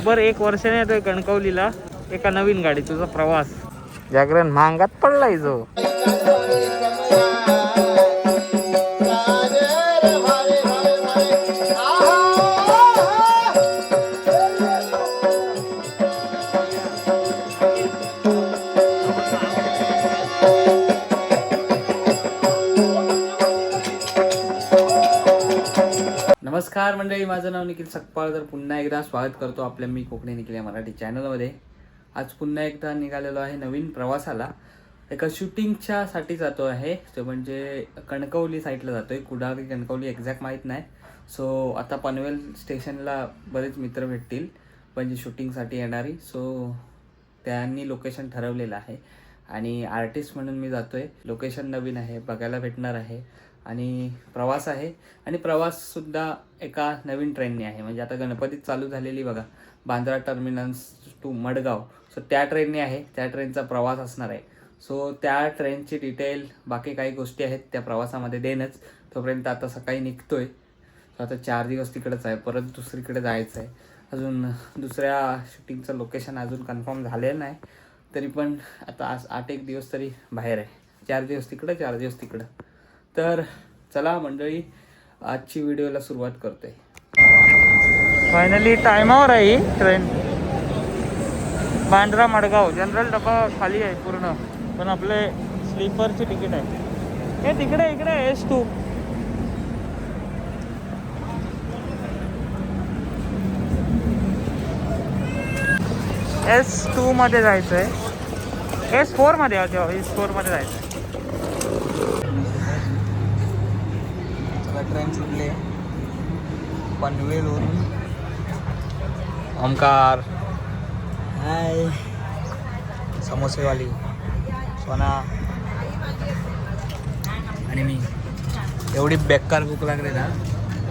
बरोबर एक वर्षाने येतोय कणकवलीला. एका नवीन गाडी तुझा प्रवास. जागरण महागात पडलाय जो. नमस्कार मंडळी माझं नाव निखिल सकपाळ. तर पुन्हा एकदा स्वागत करतो आपल्या मी कोकणी निखिल या मराठी चॅनलमध्ये. आज पुन्हा एकदा निघालेलो आहे नवीन प्रवासाला. एका शूटिंगच्या साठी जातो आहे. तो म्हणजे कणकवली साईडला आहे कुडाळ की कणकवली एक्झॅक्ट माहीत नाही. सो आता पनवेल स्टेशनला बरेच मित्र भेटतील. म्हणजे शूटिंगसाठी येणारी. सो त्यांनी लोकेशन ठरवलेलं आहे. आणि आर्टिस्ट म्हणून मी जातो आहे लोकेशन नवीन आहे. बघायला भेटणार आहे. आणि प्रवास आहे. आणि प्रवाससुद्धा एका नवीन ट्रेनने आहे. म्हणजे आता गणपतीत चालू झालेली बघा Bandra terminus to Madgaon. So त्या ट्रेनने आहे. त्या ट्रेनचा प्रवास असणार आहे. सो त्या ट्रेनची डिटेल बाकी काही गोष्टी आहेत त्या प्रवासामध्ये देणंच. तोपर्यंत आता सकाळी निघतोय. सो आता चार दिवस तिकडेच आहे. परत दुसरीकडे जायचं आहे. अजून दुसऱ्या शूटिंगचं लोकेशन अजून कन्फर्म झालेलं नाही. तरी पण आता आज आठ एक दिवस तरी बाहेर आहे. चार दिवस तिकडं चार दिवस तिकडं. तर चला मंडळी आजची व्हिडिओला सुरुवात करते. फायनली टायमावर आहे ही ट्रेन बांद्रा मडगाव जनरल डबा खाली आहे पूर्ण. पण आपले स्लीपरची तिकीट आहे. हे तिकडे इकडे आहेस तू. एस टू मध्ये जायचं आहे एस फोरमध्ये एस फोरमध्ये जायचं आहे चला ट्रेन सुटले. पनवेलवरून. ओमकार. हाय. समोसेवाली. सोना. आणि मी. एवढी बेकार भूक लागली ना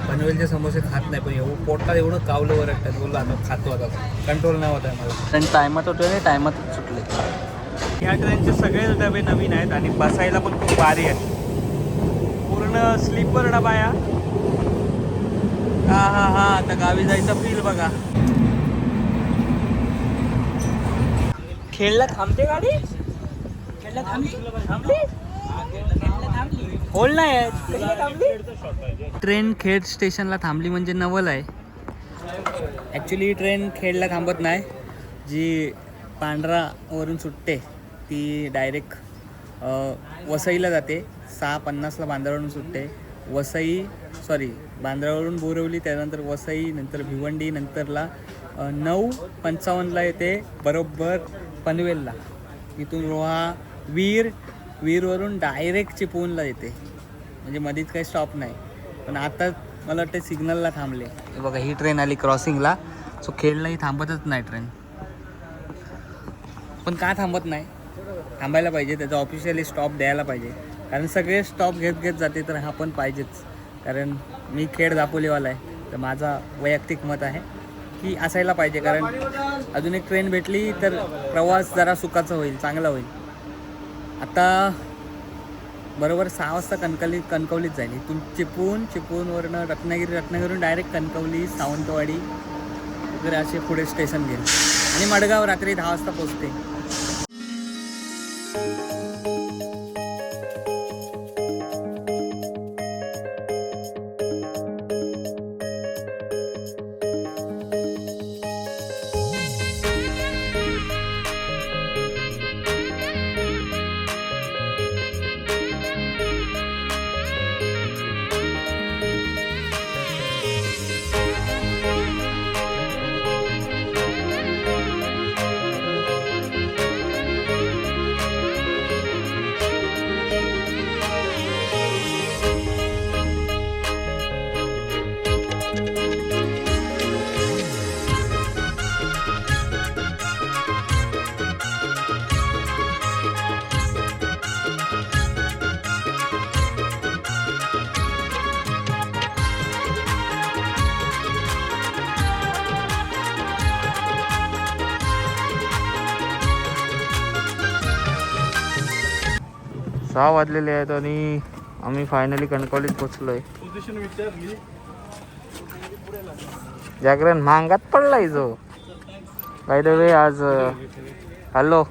पनवेलचे समोसे खात नाही पण एवढं पोटात एवढं कावलं वरटतात बोललो आता खातो आता. कंट्रोल नाही होत आहे मला. आणि टायमात होतो आणि टायमातच सुटले. या ट्रेनचे सगळेच डबे नवीन आहेत आणि बसायला पण खूप भारी आहे. पूर्ण स्लीपर डबा या हा हा हा आता गावी जायचा फील बघा. खेळला थांबते गाडी? खेळला थांबली? होल नाही ट्रेन खेड स्टेशनला थांबली म्हणजे नवल आहे. ॲक्च्युली ट्रेन खेडला थांबत नाही. जी पांढरावरून सुटते ती डायरेक्ट वसईला जाते. सहा पन्नासला बांद्रावरून सुटते. वसई सॉरी बांद्रावरून बोरवली त्यानंतर वसई नंतर भिवंडी नंतरला नऊ पंचावन्नला येते बरोबर पनवेलला. इथून रोहा वीर वीरवरून डायरेक्ट चिपळूणला येते. म्हणजे मध्येच काही स्टॉप नाही. पण आता मला वाटतं सिग्नलला थांबले. बघा ही ट्रेन आली क्रॉसिंगला सो खेळलाही थांबतच नाही ट्रेन पण का थांबत नाही? थांबायला पाहिजे त्याचा ऑफिशियली स्टॉप द्यायला पाहिजे. कारण सगळे स्टॉप घेत घेत जाते तर हा पण पाहिजेच. कारण मी खेळ दापोलीवाला आहे तर माझा वैयक्तिक मत आहे की असायला पाहिजे. कारण अजून एक ट्रेन भेटली तर प्रवास जरा सुखाचा होईल चांगला होईल. आता बरोबर सहा वाजता कणकवली कणकवलीत जाईल. इथून चिपळूण चिपळूणवरनं रत्नागिरी रत्नागिरीवरून डायरेक्ट कणकवली सावंतवाडी वगैरे असे पुढे स्टेशन घेईल. आणि मडगाव रात्री दहा वाजता पोचते सहा वाजलेले आहेत आणि आम्ही फायनली कणकवलीत पोचलोय जागरण महागात पडलाय जो. बाय द वे आज हॅलो.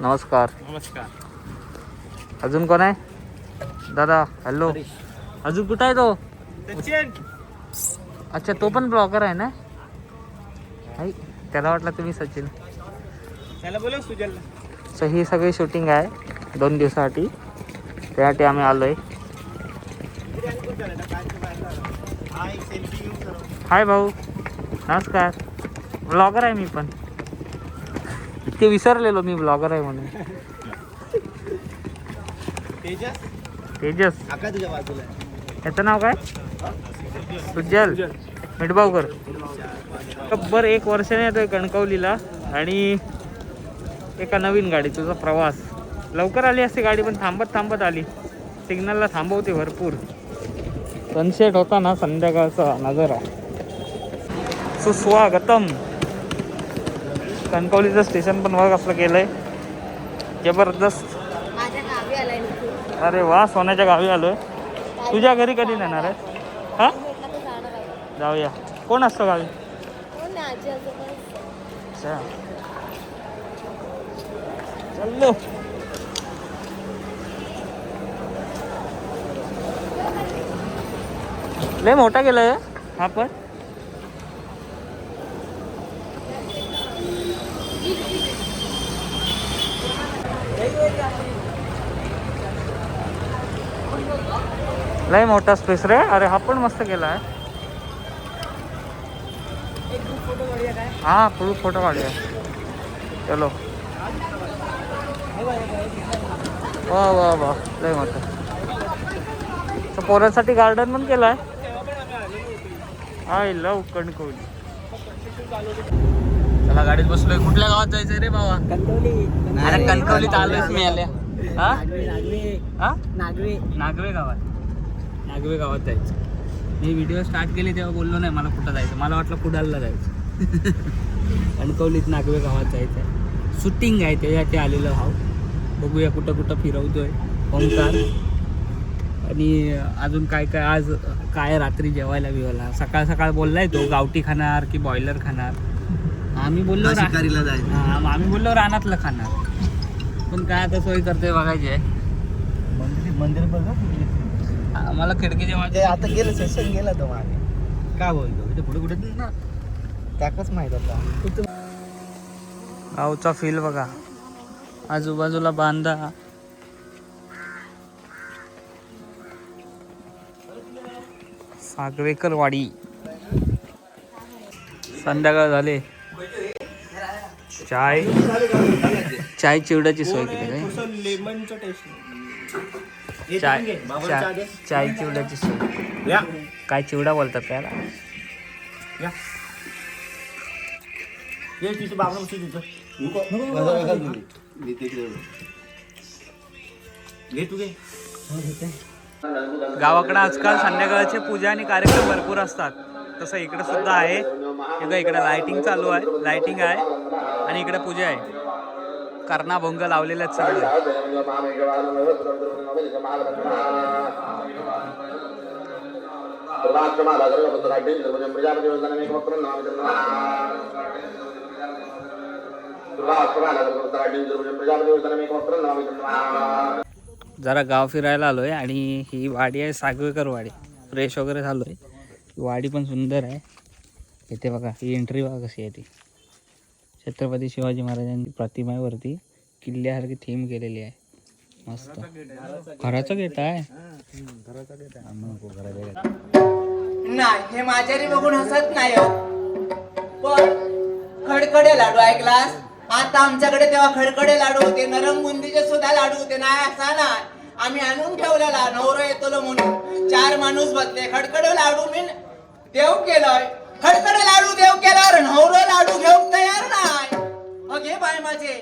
नमस्कार. नमस्कार. अजून कोण आहे? दादा हॅलो. अजून कुठं आहे तो? अच्छा तो पण ब्लॉगर आहे ना? त्याला वाटलं तुम्ही सचिन. त्याला सुजलला सो ही सगळी शूटिंग आहे. दोन दिवसासाठी. त्यासाठी आम्ही आलो आहे हाय भाऊ. नमस्कार. ब्लॉगर आहे मी पण. ते विसरलेलो मी ब्लॉगर आहे म्हणून. तेजस? तेजस. याचं नाव काय? उज्ज्वल मिठबावकर. बरोबर एक वर्षाने येतोय कणकवलीला आणि एका नवीन गाडी तुझा प्रवास. लवकर आली असती गाडी पण थांबत थांबत आली. सिग्नलला थांबवते भरपूर. सनसेट होता ना संध्याकाळचा नजारा. सुस्वागतम. कणकवलीचं स्टेशन पण बघ असलं केलंय. जबरदस्त. अरे वा सोन्याच्या गावी आलोय. तुझ्या घरी कधी नेणार आहे? हा? जाऊया. कोण असतं गावी? अच्छा. चाललो लय मोठा गेलाय हा पण. लय मोठा स्पेस रे. अरे हा पण मस्त केला. आहे हा फुल फोटो काढूया. चलो. वा वा वा. लय मोठं. पोरांसाठी गार्डन पण केलं आहे आय लव कणकवली. चला गाडीत बसलोय. कुठल्या गावात जायचंय रे बाबा? अरे कणकवलीत आलोयच मी आल्या. हा? हा? नागवे. नागवे गावात. नागवे गावात जायचं. मी व्हिडिओ स्टार्ट केली तेव्हा बोललो नाही मला कुठं जायचं? मला वाटलं कुडालला जायचं. कणकवलीत नागवे गावात जायचं आहे शूटिंग आहे त्याच्यासाठी आलेलं भाव बघूया कुठं कुठं फिरवतोय. ओंकार. आणि अजून काय काय आज काय रात्री जेवायला बिवायला? सकाळ सकाळ बोललाय तो गावठी खाणार की बॉयलर खाणार? आम्ही बोललो रा- शिकारीला जायचं. हा, मग आम्ही बोललो रानातलं खाणार. पण काय आता सोय करते बघायची आहे. मंदिर मंदिर बघा आम्हाला खिडकीच्या ते मागे आता गेलं सेशन गेला तो मागे. का बोलतो इथे पुढे कुठे ना त्याकच माहीत होता. गावचा फील बघा. आजूबाजूला बांधा. सागवेकर वाडी संध्याकाळ झाले. चाय. चाय चिवड्याची सोय केली काय? चाय चाय चाय चिवड्याची सोय. काय चिवडा बोलतात त्याला घे तू घे. गावाकडे आजकाल संध्याकाळचे पूजा आणि कार्यक्रम भरपूर असतात. तसं इकडे सुद्धा आहे. बघा इकडे लाइटिंग चालू आहे. लाइटिंग आहे. आणि इकडे पूजा आहे. कर्णाभंग लावलेले आहेत आहे जरा गाव फिरायला आलोय आणि ही वाडी आहे सागवेकर वाडी. फ्रेश वगैरे झालो आहे वाडी पण सुंदर आहे. इथे बघा ही एंट्री बघा कशी आहे ती. छत्रपती शिवाजी महाराजांची प्रतिमेवरती किल्ल्यासारखी थीम केलेली आहे. मस्त. घराचं गेट आहे. नाही हे माझ्यारी बघून हसत नाही हो. पण खडखडे लाडू ऐकलास? आता आमच्याकडे तेव्हा खडखडे लाडू होते नरम बुंदीचे सुद्धा लाडू होते. नाही असा ना आम्ही आणून ठेवलेला नवरो येतो म्हणून. चार माणूस बसले खडखडे लाडू मी देव केलोय. खडखडे लाडू देव केल्यावर नवरो लाडू घेऊन तयार नाही. मग हे बाय माझे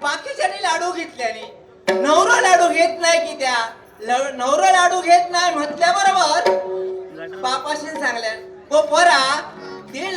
बाकीच्यांनी लाडू घेतल्याने नवरो लाडू घेत नाही की त्या. नवरो लाडू घेत नाही म्हटल्याबरोबर बापाशी सांगल्या गो पोरा ते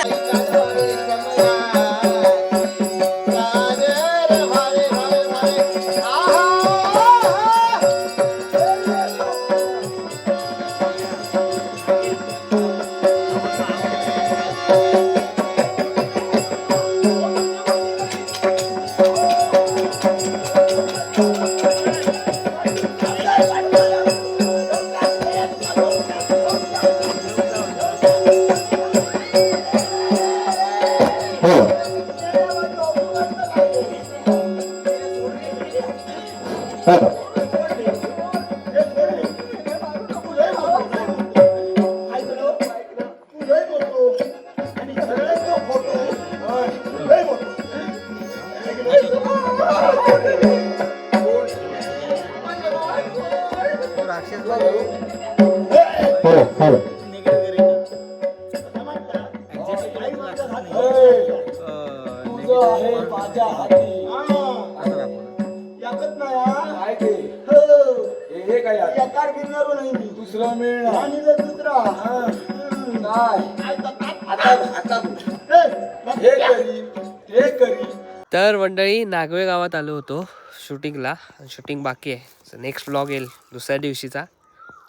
मंडळी नागवे गावात आलो होतो शूटिंगला. शूटिंग बाकी आहे. नेक्स्ट ब्लॉग येईल दुसऱ्या दिवशीचा.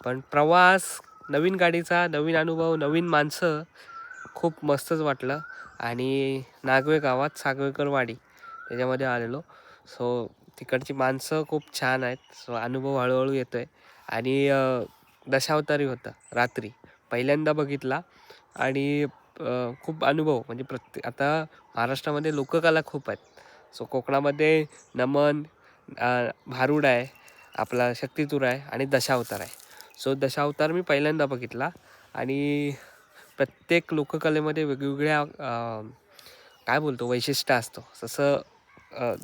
पण प्रवास नवीन गाडीचा नवीन अनुभव नवीन माणसं खूप मस्तच वाटलं. आणि नागवे गावात सागवेकरवाडी त्याच्यामध्ये आलेलो. सो तिकडची माणसं खूप छान आहेत. सो अनुभव हळूहळू येतो आहे आणि दशावतारी होता रात्री. पहिल्यांदा बघितला. आणि खूप अनुभव. म्हणजे प्रत्येक आता महाराष्ट्रामध्ये लोककला खूप आहेत. सो कोकणामध्ये नमन भारुड आहे आपला शक्तितूर आहे आणि दशावतार आहे. सो दशावतार मी पहिल्यांदा बघितला आणि प्रत्येक लोककलेमध्ये वेगवेगळ्या काय बोलतो वैशिष्ट्य असतो. तसं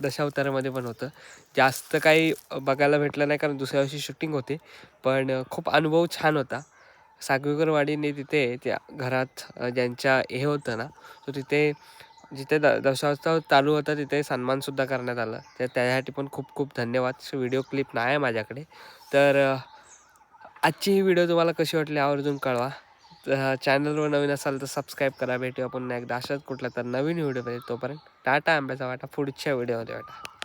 दशावतारामध्ये पण होतं. जास्त काही बघायला भेटलं नाही कारण दुसऱ्या वर्षी शूटिंग होते. पण खूप अनुभव छान होता. सागवेकरवाडीने तिथे त्या घरात ज्यांच्या हे होतं ना तो तिथे जिथे द दशावतार चालू होता तिथे सन्मानसुद्धा करण्यात आला. तर त्यासाठी पण खूप खूप धन्यवाद. व्हिडिओ क्लिप नाही आहे माझ्याकडे. तर आजची ही व्हिडिओ तुम्हाला कशी वाटली आवर्जून कळवा. तर चॅनलवर नवीन असाल तर सबस्क्राईब करा. भेटू आपण एकदा. अशाच कुठला तर नवीन व्हिडिओ पाहिजे तोपर्यंत टाटा आंब्याचा वाटा. पुढच्या व्हिडिओमध्ये वाटा.